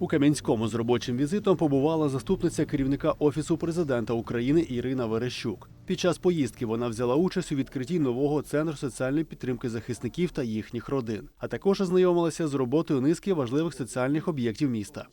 У Кам'янському з робочим візитом побувала заступниця керівника Офісу президента України Ірина Верещук. Під час поїздки вона взяла участь у відкритті нового центру соціальної підтримки захисників та їхніх родин, а також ознайомилася з роботою низки важливих соціальних об'єктів міста.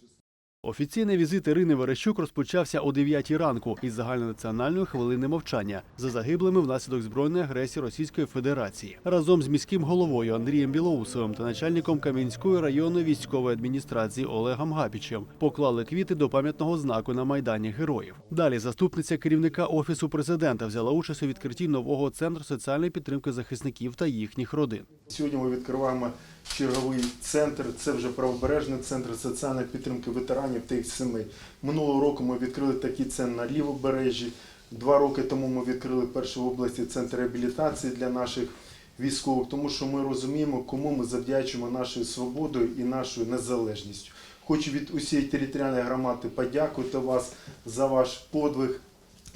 Офіційний візит Ірини Верещук розпочався о 9 ранку із загальнонаціональної хвилини мовчання за загиблими внаслідок збройної агресії Російської Федерації. Разом з міським головою Андрієм Білоусовим та начальником Кам'янської районної військової адміністрації Олегом Гапічем поклали квіти до пам'ятного знаку на майдані героїв. Далі заступниця керівника офісу президента взяла участь у відкритті нового центру соціальної підтримки захисників та їхніх родин. Сьогодні ми відкриваємо черговий центр. Це вже правобережний центр соціальної підтримки ветеранів та їх сімей. Минулого року ми відкрили такий центр на лівобережжі. Два роки тому ми відкрили перший в області центр реабілітації для наших військових, тому що ми розуміємо, кому ми завдячуємо нашою свободою і нашою незалежністю. Хочу від усієї територіальної громади подякувати вас за ваш подвиг,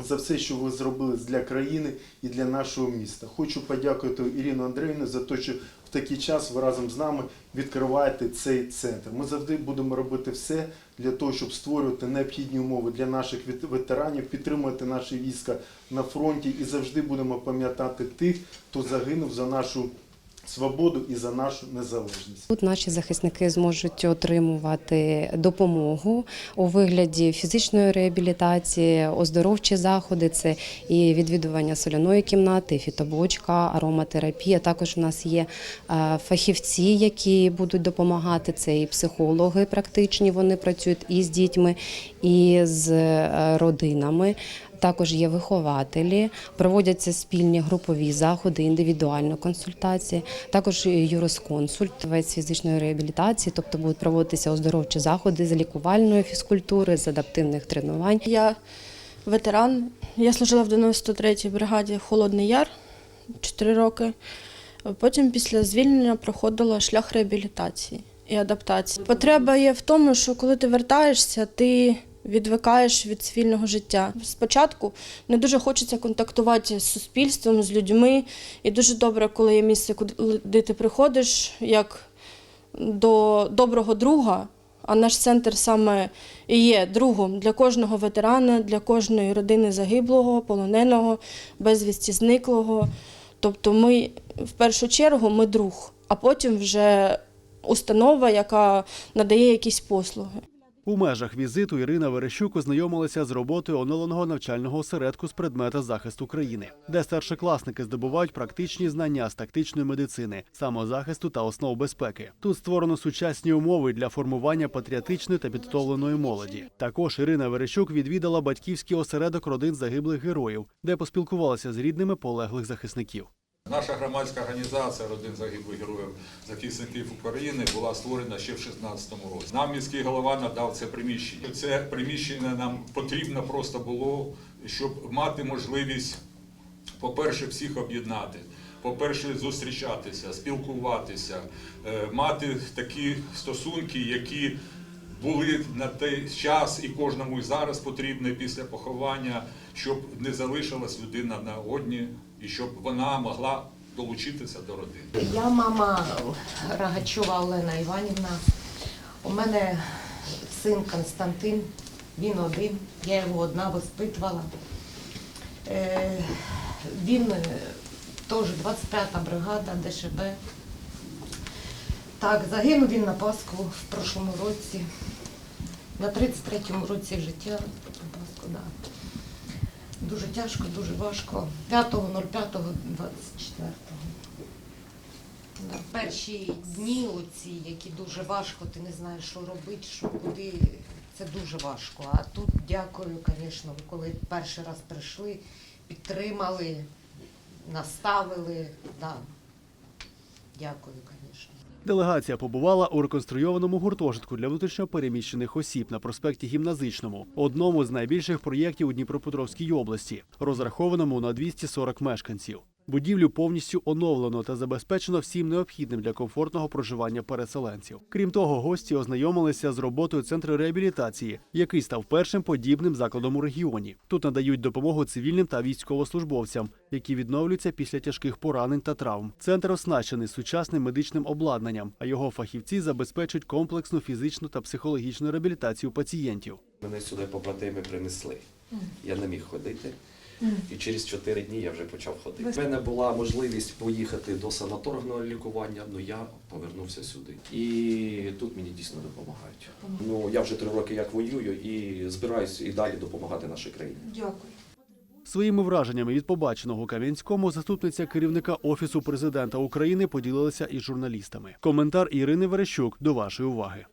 за все, що ви зробили для країни і для нашого міста. Хочу подякувати Ірину Андріївну за те, що такий час ви разом з нами відкриваєте цей центр. Ми завжди будемо робити все для того, щоб створювати необхідні умови для наших вет- ветеранів, підтримувати наші війська на фронті і завжди будемо пам'ятати тих, хто загинув за нашу свободу і за нашу незалежність. Тут наші захисники зможуть отримувати допомогу у вигляді фізичної реабілітації, оздоровчі заходи. Це і відвідування соляної кімнати, фітобочка, ароматерапія. Також у нас є е, фахівці, які будуть допомагати. Це і психологи практичні. Вони працюють і з дітьми, і з е, родинами. Також є вихователі, проводяться спільні групові заходи, індивідуальні консультації. Також юрисконсульт, фахівець фізичної реабілітації, тобто будуть проводитися оздоровчі заходи з лікувальної фізкультури, з адаптивних тренувань. Я ветеран. Я служила в 93-й бригаді Холодний Яр 4 роки. Потім після звільнення проходила шлях реабілітації і адаптації. Потреба є в тому, що коли ти вертаєшся, ти відвикаєш від цивільного життя. Спочатку не дуже хочеться контактувати з суспільством, з людьми. І дуже добре, коли є місце, куди ти приходиш, як до доброго друга. А наш центр саме і є другом для кожного ветерана, для кожної родини загиблого, полоненого, безвісті зниклого. Тобто ми в першу чергу ми друг, а потім вже установа, яка надає якісь послуги. У межах візиту Ірина Верещук ознайомилася з роботою оновленого навчального осередку з предмета захисту країни, де старшокласники здобувають практичні знання з тактичної медицини, самозахисту та основ безпеки. Тут створено сучасні умови для формування патріотичної та підготовленої молоді. Також Ірина Верещук відвідала батьківський осередок родин загиблих героїв, де поспілкувалася з рідними полеглих захисників. Наша громадська організація родин загиблих героїв захисників України була створена ще в 2016 році. Нам міський голова надав це приміщення. Це приміщення нам потрібно просто було, щоб мати можливість, по-перше, всіх об'єднати. По-перше, зустрічатися, спілкуватися, е, мати такі стосунки, які були на той час і кожному і зараз потрібні після поховання, щоб не залишилась людина на одні і щоб вона могла долучитися до родини. Я мама Рагачова Олена Іванівна. У мене син Константин, він один, я його одна воспитувала. Е, Він е, теж 25-та бригада ДШБ. Так, загинув він на Пасху в прошлому році, на 33-му році життя на Пасху, да. Дуже тяжко, дуже важко. 5.05.24. Да. Перші дні оці, які дуже важко, ти не знаєш, що робити, що куди. Це дуже важко. А тут дякую, звісно, коли перший раз прийшли, підтримали, наставили. Да. Дякую, звісно. Делегація побувала у реконструйованому гуртожитку для внутрішньопереміщених осіб на проспекті Гімназичному, одному з найбільших проєктів у Дніпропетровській області, розрахованому на 240 мешканців. Будівлю повністю оновлено та забезпечено всім необхідним для комфортного проживання переселенців. Крім того, гості ознайомилися з роботою центру реабілітації, який став першим подібним закладом у регіоні. Тут надають допомогу цивільним та військовослужбовцям, які відновлюються після тяжких поранень та травм. Центр оснащений сучасним медичним обладнанням, а його фахівці забезпечують комплексну фізичну та психологічну реабілітацію пацієнтів. Мене сюди побратими принесли. Я не міг ходити. І через 4 дні я вже почав ходити. У мене була можливість поїхати до санаторного лікування, але я повернувся сюди. І тут мені дійсно допомагають. Ну я вже три роки як воюю і збираюсь і далі допомагати нашій країні. Дякую. Своїми враженнями від побаченого Кам'янському заступниця керівника Офісу президента України поділилася із журналістами. Коментар Ірини Верещук до вашої уваги.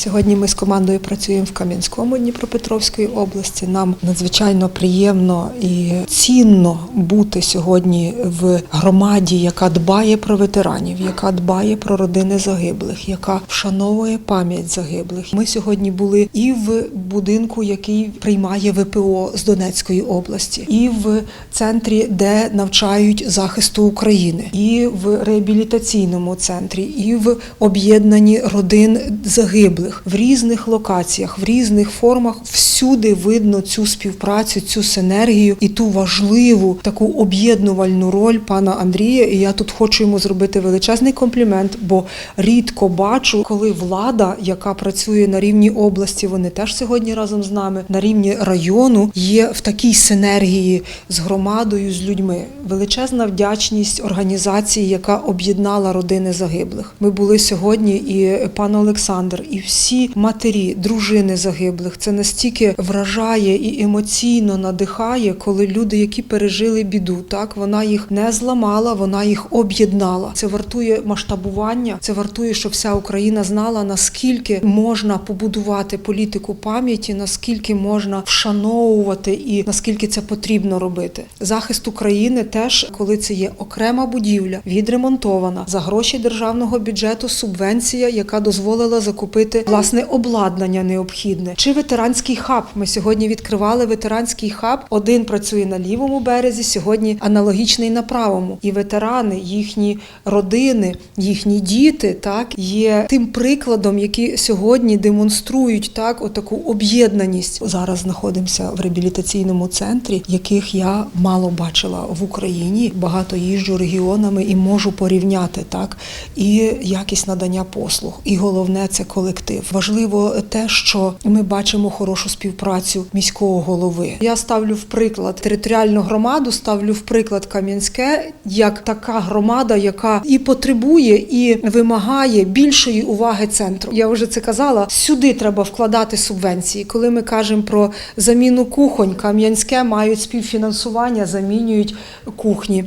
Сьогодні ми з командою працюємо в Кам'янському Дніпропетровської області. Нам надзвичайно приємно і цінно бути сьогодні в громаді, яка дбає про ветеранів, яка дбає про родини загиблих, яка вшановує пам'ять загиблих. Ми сьогодні були і в будинку, який приймає ВПО з Донецької області, і в центрі, де навчають захисту України, і в реабілітаційному центрі, і в об'єднанні родин загиблих в різних локаціях, в різних формах. Всюди видно цю співпрацю, цю синергію і ту важливу таку об'єднувальну роль пана Андрія. І я тут хочу йому зробити величезний комплімент, бо рідко бачу, коли влада, яка працює на рівні області, вони теж сьогодні разом з нами на рівні району, є в такій синергії з громадою, з людьми. Величезна вдячність організації, яка об'єднала родини загиблих. Ми були сьогодні, і пан Олександр, і всі матері, дружини загиблих. Це настільки вражає і емоційно надихає, коли люди, які пережили біду, так вона їх не зламала, вона їх об'єднала. Це вартує масштабування. Це вартує, щоб вся Україна знала наскільки можна побудувати політику пам'яті, наскільки можна вшановувати і наскільки це потрібно робити. Захист України теж, коли це є окрема будівля, відремонтована за гроші державного бюджету, субвенція, яка дозволила закупити власне обладнання необхідне. Чи ветеранський хаб? Ми сьогодні відкривали ветеранський хаб. Один працює на лівому березі, сьогодні аналогічний на правому. І ветерани, їхні родини, їхні діти, так є тим прикладом, які сьогодні демонструють так отаку об'єднаність. Зараз знаходимося в реабілітаційному центрі, яких я мало бачила в Україні. Багато їжджу регіонами і можу порівняти так і якість надання послуг. І головне це колектив. Важливо те, що ми бачимо хорошу співпрацю міського голови. Я ставлю в приклад територіальну громаду, ставлю в приклад Кам'янське як така громада, яка і потребує, і вимагає більшої уваги центру. Я вже це казала. Сюди треба вкладати субвенції. Коли ми кажемо про заміну кухонь, Кам'янське мають співфінансування, замінюють кухні.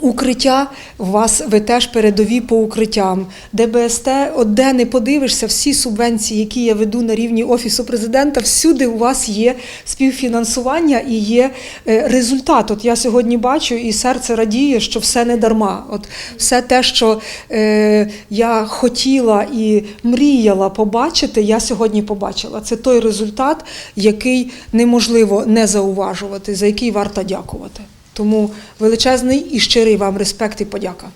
Укриття у вас ви теж передові по укриттям. ДБСТ, от де не подивишся, всі субвенції, які я веду на рівні офісу президента, всюди у вас є співфінансування і є е, результат. От я сьогодні бачу, і серце радіє, що все не дарма. От все те, що е, я хотіла і мріяла побачити, я сьогодні побачила. Це той результат, який неможливо не зауважувати, за який варто дякувати. Тому величезний і щирий вам респект і подяка.